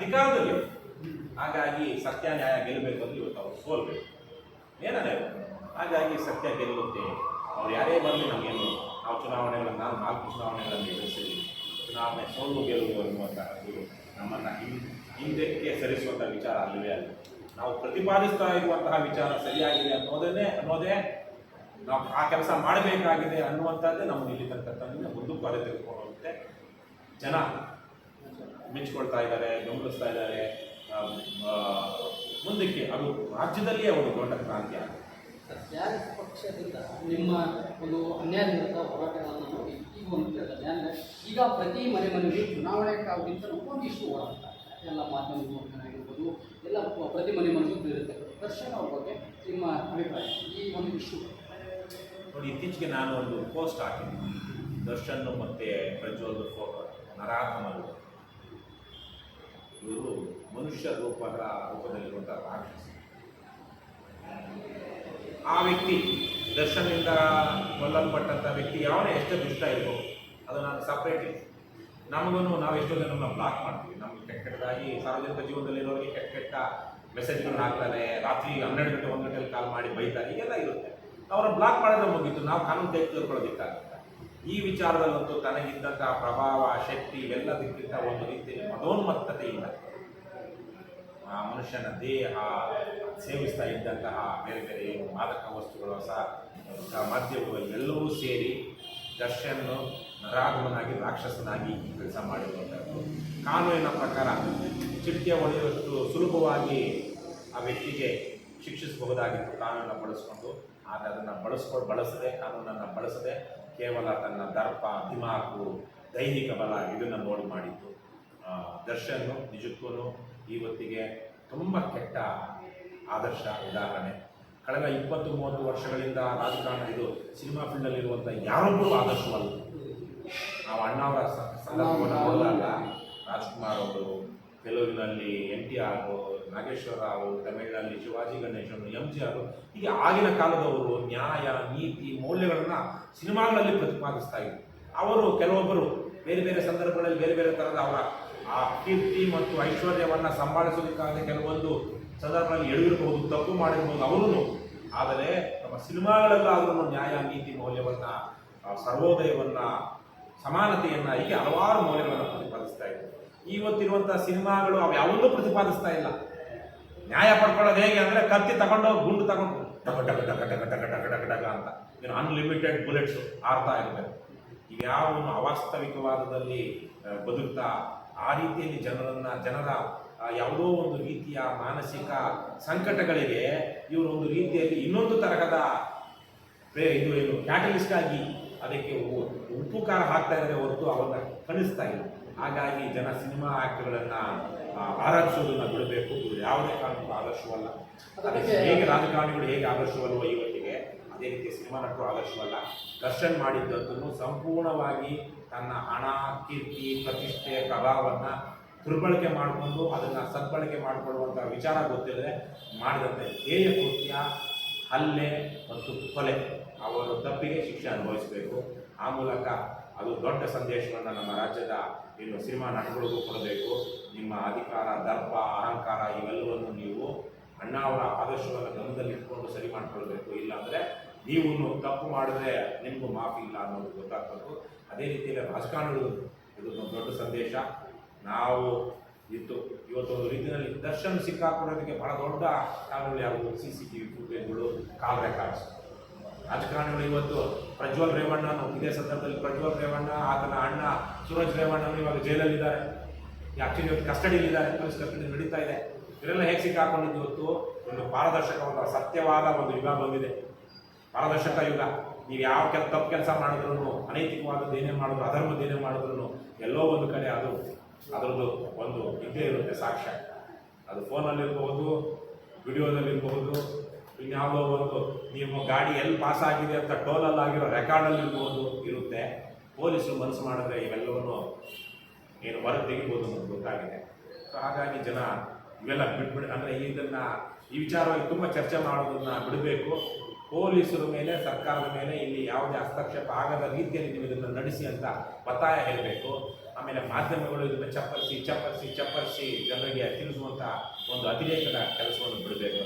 ಅಧಿಕಾರದಲ್ಲಿ ಹಾಗಾಗಿ ಸತ್ಯ, ನ್ಯಾಯ ಗೆಲ್ಲಬೇಕು ಅಂದ್ರೆ ಇವತ್ತು ಅವ್ರು ಸೋಲ್ಬೇಕು. ಏನದೇ ಹಾಗಾಗಿ ಸತ್ಯ ಗೆಲ್ಲುತ್ತೆ. ಅವ್ರು ಯಾರೇ ಬರಲಿ ನಮಗೇನು. ನಾವು ಚುನಾವಣೆಗಳನ್ನು ನಾನು ನಾಲ್ಕು ಚುನಾವಣೆಗಳನ್ನು ಎದುರಿಸಿದ್ದೀನಿ ಚುನಾವಣೆ ಸೋಲು ಗೆಲುವು ಅನ್ನುವಂಥ ನಮ್ಮನ್ನು ಹಿಂದ್, ಹಿಂದಕ್ಕೆ ಸರಿಸುವಂಥ ವಿಚಾರ ಅಲ್ಲವೇ ಅಲ್ಲ. ನಾವು ಪ್ರತಿಪಾದಿಸ್ತಾ ಇರುವಂತಹ ವಿಚಾರ ಸರಿಯಾಗಿದೆ ಅನ್ನೋದನ್ನೇ ಅನ್ನೋದೇ ನಾವು ಆ ಕೆಲಸ ಮಾಡಬೇಕಾಗಿದೆ ಅನ್ನುವಂಥದ್ದೇ ನಮ್ಮ ಇಲ್ಲಿ ತನಕ ತಂದು ಮುಂದಕ್ಕೂ ಅದೇ ಜನ ಮೆಚ್ಕೊಳ್ತಾ ಇದ್ದಾರೆ ಗಮನಿಸ್ತಾ ಇದ್ದಾರೆ ಮುಂದಕ್ಕೆ ಅದು ರಾಜ್ಯದಲ್ಲಿಯೇ ಅವರು ದೊಡ್ಡ ಕ್ರಾಂತಿ ಆಗುತ್ತೆ. ಪಕ್ಷದಿಂದ ನಿಮ್ಮ ಒಂದು ಅನ್ಯಾಯದಿಂದ ಹೋರಾಟಗಳನ್ನು ನೋಡಿ ಈಗ ಒಂದು ಈಗ ಪ್ರತಿ ಮನೆ ಮನೆಗೆ ಚುನಾವಣೆ ಕಾವುಗಿಂತ ಒಂದಿಷ್ಟು ಹೋರಾಟ. ಎಲ್ಲ ಮಾಧ್ಯಮ ಆಗಿರ್ಬೋದು ಎಲ್ಲ ಪ್ರತಿ ಮನೆ ಮನೆಗೂ ಇರುತ್ತೆ ದರ್ಶನ ಬಗ್ಗೆ ನಿಮ್ಮ ಅಭಿಪ್ರಾಯ ಈ ಒಂದು ಇಶ್ಯೂ ನೋಡಿ ಇತ್ತೀಚೆಗೆ ನಾನು ಒಂದು ಪೋಸ್ಟ್ ಹಾಕಿದ್ದೀನಿ. ದರ್ಶನ್ ಮತ್ತು ಪ್ರಜ್ವಲ್ ಫೋಟೋ ನರಾಧಮರು ಇವರು ಮನುಷ್ಯ ರೂಪದ ರೂಪದಲ್ಲಿರುವಂಥ ರಾಕ್ಷಸ. ಆ ವ್ಯಕ್ತಿ ದರ್ಶನದಿಂದ ಕೊಲ್ಲಲ್ಪಟ್ಟಂಥ ವ್ಯಕ್ತಿ ಯಾವನೇ ಎಷ್ಟೇ ದುಷ್ಟ ಇರ್ಬೋದು ಅದು ನಾನು ಸಪ್ರೇಟ್ ನಮಗೂ ನಾವು ಎಷ್ಟೋ ಜನ ಬ್ಲಾಕ್ ಮಾಡ್ತೀವಿ. ನಮ್ಗೆ ಕೆಟ್ಟ ಕೆಟ್ಟದಾಗಿ ಸಾರ್ವಜನಿಕ ಜೀವನದಲ್ಲಿರೋರಿಗೆ ಕೆಟ್ಟ ಕೆಟ್ಟ ಮೆಸೇಜ್ಗಳನ್ನ ಹಾಕ್ತಾರೆ. ರಾತ್ರಿ ಹನ್ನೆರಡು ಗಂಟೆ, ಒಂದು ಗಂಟೆಯಲ್ಲಿ ಕಾಲ್ ಮಾಡಿ ಬೈತಾರೆ. ಹೀಗೆಲ್ಲ ಇರುತ್ತೆ. ಅವ್ರನ್ನ ಬ್ಲಾಕ್ ಮಾಡಿದ್ರೆ ಮುಗೀತು. ನಾವು ಕಾನೂನು ತೆಗೆದುಕೊಳ್ಳೋದಿಕ್ಕಾಗುತ್ತೆ? ಈ ವಿಚಾರದಲ್ಲಂತೂ ತನಗಿದ್ದಂತಹ ಪ್ರಭಾವ, ಶಕ್ತಿ ಇವೆಲ್ಲದಕ್ಕಿಂತ ಒಂದು ರೀತಿಯಲ್ಲಿ ಮದೋನ್ಮತ್ತತೆಯಿಂದ ಆ ಮನುಷ್ಯನ ದೇಹ ಸೇವಿಸ್ತಾ ಇದ್ದಂತಹ ಬೇರೆ ಬೇರೆ ಮಾದಕ ವಸ್ತುಗಳು ಸಹ ಮಾಧ್ಯಮಗಳು ಎಲ್ಲವೂ ಸೇರಿ ದರ್ಶನ್ ನರಾಗಮನಾಗಿ ರಾಕ್ಷಸನಾಗಿ ಕೆಲಸ ಮಾಡಿರುವಂಥದ್ದು. ಕಾನೂನಿನ ಪ್ರಕಾರ ಚಿಟಿಕೆ ಹೊಡೆಯುವಷ್ಟು ಸುಲಭವಾಗಿ ಆ ವ್ಯಕ್ತಿಗೆ ಶಿಕ್ಷಿಸಬಹುದಾಗಿತ್ತು ಕಾನೂನನ್ನು ಬಳಸ್ಕೊಂಡು ಆದರೆ ಅದನ್ನು ಬಳಸ್ಕೊಂಡು ಬಳಸದೆ, ಕಾನೂನನ್ನು ಬಳಸದೆ ಕೇವಲ ತನ್ನ ದರ್ಪ, ದಿಮಾಕು, ದೈಹಿಕ ಬಲ ಇದನ್ನು ನೋಡಿ ಮಾಡಿತ್ತು ದರ್ಶನ್ ನಿಜಕ್ಕೂ ಇವತ್ತಿಗೆ ತುಂಬ ಕೆಟ್ಟ ಆದರ್ಶ ಉದಾಹರಣೆ. ಕಳೆದ ಇಪ್ಪತ್ತು ಮೂವತ್ತು ವರ್ಷಗಳಿಂದ ರಾಜಕಾರಣ ಇದು ಸಿನಿಮಾ ಫೀಲ್ಡಲ್ಲಿರುವಂಥ ಯಾರೊಬ್ಬರು ಆದರ್ಶವಲ್ಲ. ನಾವು ಅಣ್ಣಾವರ ಸಂದರ್ಭವನ್ನು ನೋಡಿದಾಗ ರಾಜ್ಕುಮಾರ್ ಅವರು ತೆಲುಗಿನಲ್ಲಿ N T R Nageswara Rao ತಮಿಳಿನಲ್ಲಿ Shivaji Ganesan M G R ಹೀಗೆ ಆಗಿನ ಕಾಲದವರು ನ್ಯಾಯ, ನೀತಿ, ಮೌಲ್ಯಗಳನ್ನು ಸಿನಿಮಾಗಳಲ್ಲಿ ಪ್ರತಿಪಾದಿಸ್ತಾ ಇದ್ರು. ಅವರು ಕೆಲವೊಬ್ಬರು ಬೇರೆ ಬೇರೆ ಸಂದರ್ಭಗಳಲ್ಲಿ ಬೇರೆ ಬೇರೆ ಥರದ ಅವರ ಆ ಕೀರ್ತಿ ಮತ್ತು ಐಶ್ವರ್ಯವನ್ನು ಸಂಭಾಳಿಸೋದಕ್ಕಾಗಿ ಕೆಲವೊಂದು ಸಂದರ್ಭದಲ್ಲಿ ಎಳೆದಿರಬಹುದು, ತಪ್ಪು ಮಾಡಿರ್ಬೋದು ಅವರೂ ಆದರೆ ನಮ್ಮ ಸಿನಿಮಾಗಳಲ್ಲಾದ್ರೂ ನ್ಯಾಯ, ನೀತಿ, ಮೌಲ್ಯವನ್ನು ಸರ್ವೋದಯವನ್ನು, ಸಮಾನತೆಯನ್ನು ಹೀಗೆ ಹಲವಾರು ಮೌಲ್ಯಗಳನ್ನು ಪ್ರತಿಪಾದಿಸ್ತಾ ಇದ್ದಾರೆ ಇವತ್ತಿರುವಂಥ ಸಿನಿಮಾಗಳು ಅವು ಪ್ರತಿಪಾದಿಸ್ತಾ ಇಲ್ಲ. ನ್ಯಾಯ ಪಡ್ಕೊಳ್ಳೋದು ಹೇಗೆ ಅಂದ್ರೆ ಕತ್ತಿ ತಗೊಂಡು ಗುಂಡು ತಗೊಂಡು ಟಕ ಟಕ ಟಕ ಟಕ ಟಕ ಅಂತ. ಏನು ಅನ್ಲಿಮಿಟೆಡ್ ಬುಲೆಟ್ಸ್ ಆಡ್ತಾ ಇರಬೇಕು ಇವ್ಯಾವನ್ನು ಅವಾಸ್ತವಿಕವಾದದಲ್ಲಿ ಬದುಕ್ತಾ ಆ ರೀತಿಯಲ್ಲಿ ಜನರನ್ನ, ಜನರ ಯಾವುದೋ ಒಂದು ರೀತಿಯ ಮಾನಸಿಕ ಸಂಕಟಗಳಿಗೆ ಇವರು ಒಂದು ರೀತಿಯಲ್ಲಿ ಇನ್ನೊಂದು ತರಹದ ಇದು ಏನು ಕ್ಯಾಟಲಿಸ್ಟ್ ಆಗಿ ಅದಕ್ಕೆ ಉಪ್ಪು ಖಾರ ಹಾಕ್ತಾ ಇದ್ದಾರೆ ಹೊರತು ಅವನ್ನ ಕಳಿಸ್ತಾ ಇಲ್ಲ. ಹಾಗಾಗಿ ಜನ ಸಿನಿಮಾ ಆ್ಯಕ್ಟ್ಗಳನ್ನು ಆರಾಧಿಸೋದನ್ನ ಬಿಡಬೇಕು. ಯಾವುದೇ ಕಾರಣಕ್ಕೂ ಆದರ್ಶವಲ್ಲ. ಅದಕ್ಕೆ ಹೇಗೆ ರಾಜಕಾರಣಿಗಳು ಹೇಗೆ ಆದರ್ಶವಲ್ಲ ಇವತ್ತಿಗೆ ಅದೇ ರೀತಿ ಸಿನಿಮಾ ನಟರು ಆದರ್ಶವಲ್ಲ. ದರ್ಶನ್ ಮಾಡಿದ್ದನ್ನು ಸಂಪೂರ್ಣವಾಗಿ ತನ್ನ ಹಣ ಕೀರ್ತಿ ಪ್ರತಿಷ್ಠೆ ಪ್ರಭಾವವನ್ನು ದುರ್ಬಳಕೆ ಮಾಡಿಕೊಂಡು ಅದನ್ನು ಸದ್ಬಳಕೆ ಮಾಡಿಕೊಳ್ಳುವಂಥ ವಿಚಾರ ಗೊತ್ತಿಲ್ಲದೆ ಮಾಡಿದಂಥ ಹೇಯ ಕೃತ್ಯ ಹಲ್ಲೆ ಮತ್ತು ಕೊಲೆ ಅವರು ತಪ್ಪಿಗೆ ಶಿಕ್ಷೆ ಅನುಭವಿಸಬೇಕು. ಆ ಮೂಲಕ ಅದು ದೊಡ್ಡ ಸಂದೇಶವನ್ನು ನಮ್ಮ ರಾಜ್ಯದ ಏನು ಸಿನಿಮಾ ನಟಗಳಿಗೂ ಕೊಡಬೇಕು. ನಿಮ್ಮ ಅಧಿಕಾರ, ದರ್ಪ, ಅಹಂಕಾರ ಇವೆಲ್ಲವನ್ನು ನೀವು ಅಣ್ಣ ಅವರ ಆದರ್ಶವನ್ನು ಗಮನದಲ್ಲಿ ಇಟ್ಕೊಂಡು ಸರಿ ಮಾಡಿಕೊಳ್ಬೇಕು. ಇಲ್ಲಾಂದರೆ ನೀವು ತಪ್ಪು ಮಾಡಿದ್ರೆ ನಿಮಗೂ ಮಾಫಿ ಇಲ್ಲ ಅನ್ನೋದು ಗೊತ್ತಾಗಬೇಕು ಅದೇ ರೀತಿಯಲ್ಲಿ ರಾಜಕಾರಣಿಗಳು ಇದು ಒಂದು ದೊಡ್ಡ ಸಂದೇಶ. ನಾವು ಇತ್ತು. ಇವತ್ತೊಂದು ರೀತಿಯಲ್ಲಿ ದರ್ಶನ ಸಿಕ್ಕಾಕೊಳ್ಳೋದಕ್ಕೆ ಬಹಳ ದೊಡ್ಡ ಕಾರಣಗಳು ಯಾವುವು ಸಿ ಸಿ ಟಿ ವಿ ಫುಟೇಜ್ಗಳು ಕಾಲ್ ರೆಕಾರ್ಡ್ಸ್ ರಾಜಕಾರಣಿಗಳು ಇವತ್ತು ಪ್ರಜ್ವಲ್ ರೇವಣ್ಣನು ಇದೇ ಸಂದರ್ಭದಲ್ಲಿ ಪ್ರಜ್ವಲ್ ರೇವಣ್ಣ, ಆತನ ಅಣ್ಣ ಸೂರಜ್ ರೇವಣ್ಣನು ಇವಾಗ ಜೈಲಲ್ಲಿದ್ದಾರೆ. ಆಕ್ಚುಲಿ ಇವತ್ತು ಕಸ್ಟಡಿಯಲ್ಲಿದ್ದಾರೆ. ಪೊಲೀಸ್ ಕಸ್ಟಡಿ ನಡೀತಾ ಇದೆ. ಇವರೆಲ್ಲ ಹೇಗೆ ಸಿಕ್ಕಾಕೊಂಡಿದ್ದು ಇವತ್ತು ಒಂದು ಪಾರದರ್ಶಕವಾದ ಸತ್ಯವಾದ ಒಂದು ಯುಗ ಬಂದಿದೆ. ಪಾರದರ್ಶಕ ಯುಗ. ನೀವು ಯಾವ ಕೆಲ, ತಪ್ಪು ಕೆಲಸ ಮಾಡಿದ್ರು ಅನೈತಿಕವಾದದ್ದು ಏನೇ ಮಾಡಿದ್ರು, ಅಧರ್ಮದ್ದು ಏನೇ ಮಾಡಿದ್ರು ಎಲ್ಲೋ ಒಂದು ಕಡೆ ಅದು ಅದರದ್ದು ಒಂದು ಇದ್ದೇ ಇರುತ್ತೆ ಸಾಕ್ಷ್ಯ. ಅದು ಫೋನಲ್ಲಿರ್ಬಹುದು ವಿಡಿಯೋದಲ್ಲಿರ್ಬಹುದು ಇನ್ಯಾವುದೋ ಒಂದು ನಿಮ್ಮ ಗಾಡಿ ಎಲ್ಲಿ ಪಾಸ್ ಆಗಿದೆ ಅಂತ ಟೋಲಲ್ಲಿ ಆಗಿರೋ ರೆಕಾರ್ಡಲ್ಲಿ ಇರ್ಬೋದು, ಇರುತ್ತೆ. ಪೊಲೀಸರು ಮನಸ್ಸು ಮಾಡಿದ್ರೆ ಇವೆಲ್ಲವನ್ನು ಏನು ಹೊರಗೆ ತೆಗಿಬೋದು ಅಂತ ಗೊತ್ತಾಗಿದೆ. ಸೊ ಹಾಗಾಗಿ ಜನ ಇವೆಲ್ಲ ಬಿಟ್ಬಿಡ, ಅಂದರೆ ಇದನ್ನು ಈ ವಿಚಾರವಾಗಿ ತುಂಬ ಚರ್ಚೆ ಮಾಡೋದನ್ನ ಬಿಡಬೇಕು. ಪೊಲೀಸರ ಮೇಲೆ, ಸರ್ಕಾರದ ಮೇಲೆ ಇಲ್ಲಿ ಯಾವುದೇ ಹಸ್ತಕ್ಷೇಪ ಆಗದ ರೀತಿಯಲ್ಲಿ ನೀವು ಇದನ್ನು ನಡೆಸಿ ಅಂತ ಒತ್ತಾಯ ಹೇಳಬೇಕು. ಆಮೇಲೆ ಮಾಧ್ಯಮಗಳು ಇದನ್ನು ಚಪ್ಪರಿಸಿ ಚಪ್ಪರಿಸಿ ಚಪ್ಪರಿಸಿ ಜನರಿಗೆ ತಿಳಿಸುವಂಥ ಒಂದು ಅತಿರೇಕದ ಕೆಲಸವನ್ನು ಬಿಡಬೇಕು